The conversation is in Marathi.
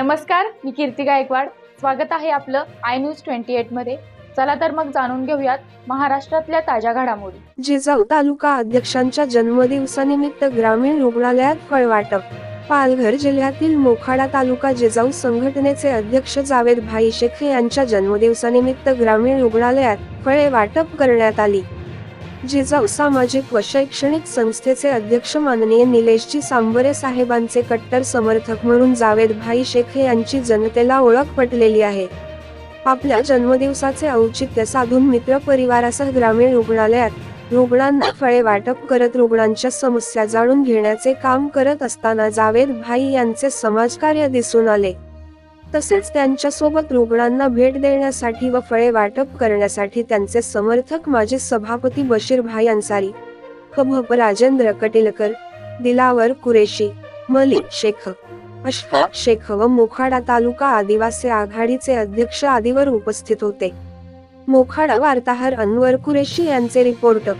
नमस्कार मी कीर्ती गायकवाड. स्वागत आहे आपलं आय न्यूज ट्वेंटी एटमध्ये. चला तर मग जाणून घेऊयात महाराष्ट्रातल्या ताज्या घडामोडी. जिजाऊ तालुका अध्यक्षांच्या जन्मदिवसानिमित्त ग्रामीण रुग्णालयात फळ वाटप पालघर जिल्ह्यातील मोखाडा तालुका जिजाऊ संघटनेचे अध्यक्ष जावेद भाई शेखे यांच्या जन्मदिवसानिमित्त ग्रामीण रुग्णालयात फळे वाटप करण्यात आली. जिजाऊ सामाजिक व शैक्षणिक संस्थेचे अध्यक्ष माननीय निलेशजी सांबरे साहेबांचे कट्टर समर्थक म्हणून जावेद भाई शेख यांची जनतेला ओळख पटलेली आहे. आपल्या जन्मदिवसाचे औचित्य साधून मित्र परिवारासह ग्रामीण रुग्णालयात रुग्णांना फळे वाटप करत रुग्णांच्या समस्या जाणून घेण्याचे काम करत असताना जावेद भाई यांचे समाजकार्य दिसून आले. तसेच त्यांच्यासोबत रुग्णांना भेट देण्यासाठी व फळे वाटप करण्यासाठी त्यांचे समर्थक माजी सभापती बशीर भाई अन्सारी खभप राजेंद्र कटिलकर दिलावर कुरेशी मलिक शेख अशफाक शेख व मोखाडा तालुका आदिवासी आघाडीचे अध्यक्ष आदीवर उपस्थित होते. मोखाडा वार्ताहर अनवर कुरेशी यांचे रिपोर्ट.